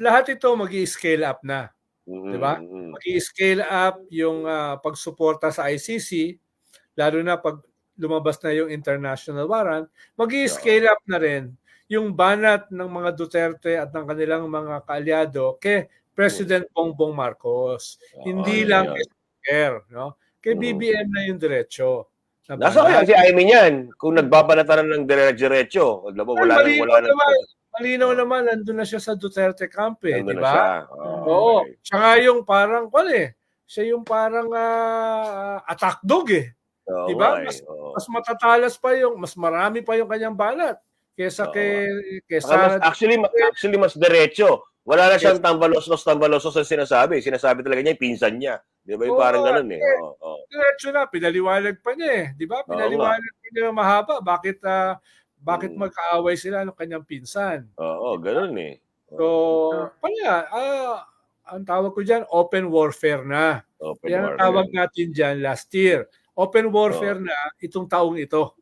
Lahat ito mag scale up na. Mhm, Di ba? mhm. mag scale up yung ah, pagsuporta sa ICC, lalo na pag lumabas na yung international warrant, mag scale up na rin yung banat ng mga Duterte at ng kanilang mga kaalyado kay President Bongbong Marcos. Hindi Oo, lang kay Speaker, no? Kay. BBM na yung diretso. na Nasa kaya si Amy niyan? Kung nagbabanatan ng dire-diretso, wala malinaw wala nang naman. Malinaw naman, nandun na siya sa Duterte camp eh, di ba? siya. Oo, Oo. okay. Siya nga yung parang, kwan eh, siya yung parang ah, attack dog eh. Oo Di ba? Mas- oo. Mas matatalas pa yung, mas marami pa yung kanyang banat kesa Oo. kay, Saka mas, actually, ma- actually, mas diretso. Wala na siyang tambalosos, tambalosos ang sinasabi. Sinasabi talaga niya, yung pinsan niya. Di ba? Yung Oo, parang ganun eh. eh. Oo, oo. Diretso na, pinaliwanag pa niya eh. Di ba? Pinaliwanag pa niya mahaba. Bakit, ah, bakit Mm. magkaaway sila ng kanyang pinsan? Oo, ganun eh. So, pala, ah, ang tawag ko dyan, open warfare na. Open Yan ang warfare. tawag natin dyan last year. Open warfare na itong taong ito.